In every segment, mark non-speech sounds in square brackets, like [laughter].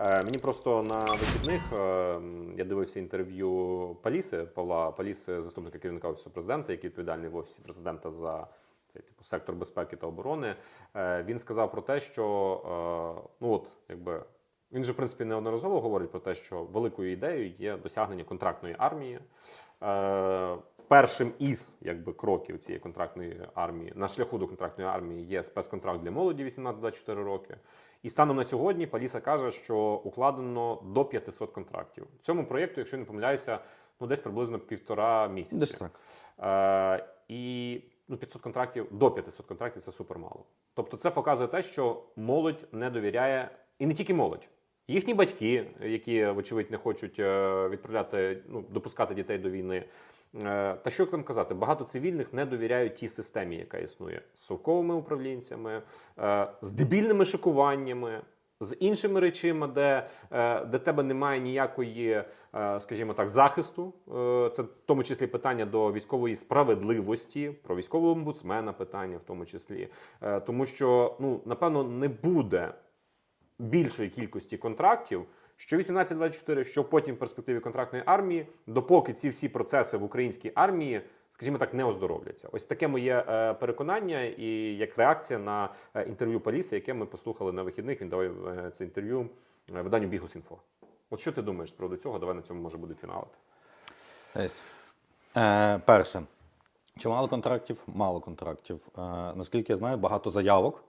Е, Мені просто на вихідних е, я дивився інтерв'ю Паліси, Павла Паліси, заступника керівника офісу президента, який відповідальний в офісі президента за цей типу сектор безпеки та оборони. Е, Він сказав про те, що ну от якби. Він же, в принципі, неодноразово говорить про те, що великою ідеєю є досягнення контрактної армії. Першим із якби, кроків цієї контрактної армії на шляху до контрактної армії є спецконтракт для молоді 18-24 роки. І станом на сьогодні Паліса каже, що укладено до 500 контрактів. Цьому проєкту, якщо не помиляюся, ну десь приблизно півтора місяці. Десь так. Е, і ну, 500 контрактів до 500 контрактів це супер мало. Тобто, це показує те, що молодь не довіряє, і не тільки молодь. Їхні батьки, які, вочевидь, не хочуть е, відправляти, ну, допускати дітей до війни. Е, Та що там казати, багато цивільних не довіряють тій системі, яка існує з совковими управлінцями, е, з дебільними шикуваннями, з іншими речами, де, де тебе немає ніякої, скажімо так, захисту. Це в тому числі питання до військової справедливості, про військового омбудсмена питання в тому числі. Тому що, ну, напевно, не буде більшої кількості контрактів, що 18-24, що потім в перспективі контрактної армії, допоки ці всі процеси в українській армії, скажімо так, не оздоровляться. Ось таке моє е, переконання, і як реакція на е, інтерв'ю Паліса, яке ми послухали на вихідних. Він давав е, це інтерв'ю виданню Бігус.Інфо. От що ти думаєш з приводу цього? Давай на цьому може буде фіналити. Е, перше. Чи мало контрактів? Мало контрактів. Е, наскільки я знаю, багато заявок.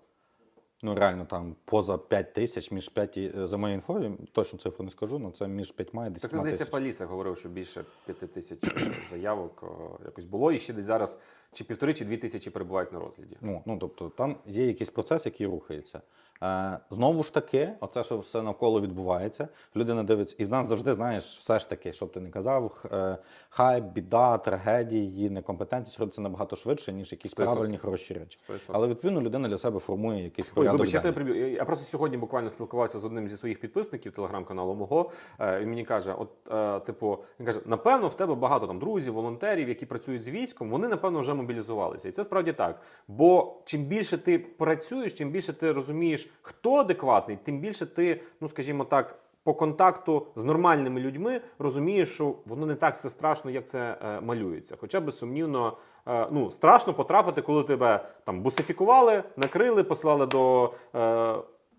Ну, реально, там поза 5 тисяч, між 5, і- е, за моєю інфою, точно цифру не скажу, але це між 5 і Так 10 це здається. Паліса говорив, що більше п'яти тисяч е, заявок якось було, і ще десь зараз чи півтори, чи дві тисячі перебувають на розгляді. Ну, ну, тобто, там є якийсь процес, який рухається. Е, знову ж таки, оце, що все навколо відбувається, людина дивиться, і в нас завжди, знаєш, все ж таки, щоб ти не казав, е, хайп, біда, трагедії, некомпетентність робиться набагато швидше, ніж якісь правильні хороші речі. 100%. Але відповідно людина для себе формує якийсь. Вибач, я тебе приб'ю. Я просто сьогодні буквально спілкувався з одним зі своїх підписників телеграм-каналу мого. Е, Він мені каже: от, е, типу, він каже: напевно, в тебе багато там друзів, волонтерів, які працюють з військом, вони напевно вже мобілізувалися. І це справді так. Бо чим більше ти працюєш, чим більше ти розумієш, хто адекватний, тим більше ти, ну скажімо так. По контакту з нормальними людьми розумієш, що воно не так все страшно, як це е, малюється. Хоча безсумнівно, е, ну страшно потрапити, коли тебе там бусифікували, накрили, послали до е,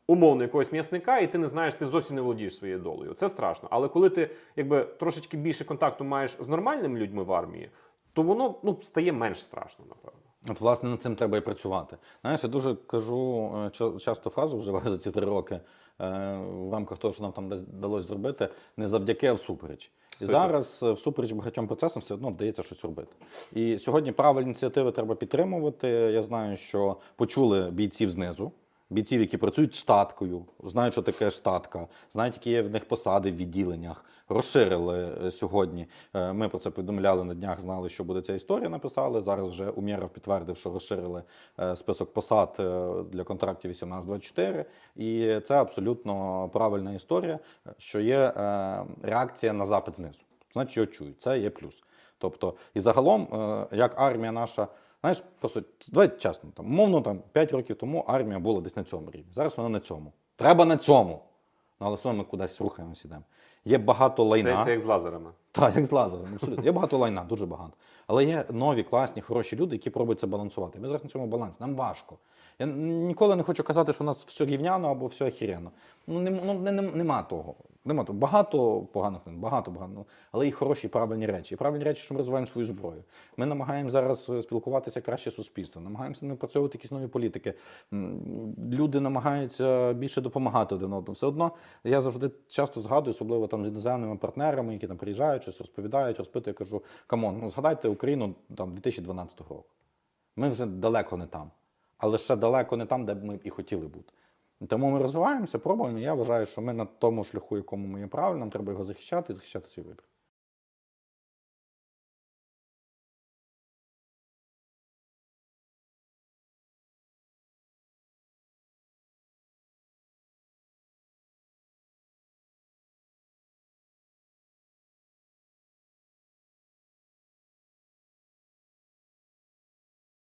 умовно якогось м'ясника, і ти не знаєш, ти зовсім не володієш своєю долею. Це страшно. Але коли ти якби трошечки більше контакту маєш з нормальними людьми в армії, то воно ну стає менш страшно, напевно. От, власне, над цим треба і працювати. Знаєш, я дуже кажу е, часто фразу вживаю [laughs] за ці три роки е, в рамках того, що нам там вдалося зробити, не завдяки, а всупереч. І зараз е, всупереч багатьом процесам все одно вдається щось робити. І сьогодні правильні ініціативи треба підтримувати. Я знаю, що почули бійців знизу. Бійців, які працюють штаткою, знають, що таке штатка, знають, які є в них посади в відділеннях, розширили е, сьогодні. Е, Ми про це повідомляли на днях, знали, що буде ця історія. Написали. Зараз вже Умєров підтвердив, що розширили е, список посад для контрактів 18-24. І це абсолютно правильна історія, що є реакція на запит знизу. Значить, його чують. Це є плюс. Тобто, і загалом, як армія наша. Знаєш, просто давай чесно, там, умовно, там 5 років тому армія була десь на цьому рівні. Зараз вона на цьому. Треба на цьому. Ну, але все ми кудись рухаємося йдемо. Є багато лайна. Це, це як з лазерами. Так, як з лазером, абсолютно. Є багато лайна, дуже багато. Але є нові, класні, хороші люди, які пробують це балансувати. Ми зараз на цьому балансі. Нам важко. Я ніколи не хочу казати, що у нас все рівняно або все охеренно. Ну, нем- ну не, не, нема того. Нема того. Багато поганих багато багато. ну, Але і хороші, і правильні речі. І правильні речі, що ми розвиваємо свою зброю. Ми намагаємося зараз е, спілкуватися краще з суспільством, намагаємося напрацьовувати якісь нові політики. Люди намагаються більше допомагати один одному. Все одно я завжди часто згадую, особливо там з іноземними партнерами, які там приїжджають, щось розповідають, розпитують, я кажу: камон, ну згадайте Україну там 2012 року. Ми вже далеко не там, але ще далеко не там, де б ми і хотіли бути. Тому ми розвиваємося, пробуємо. Я вважаю, що ми на тому шляху, якому ми є правильно, нам треба його захищати і захищати свій вибір.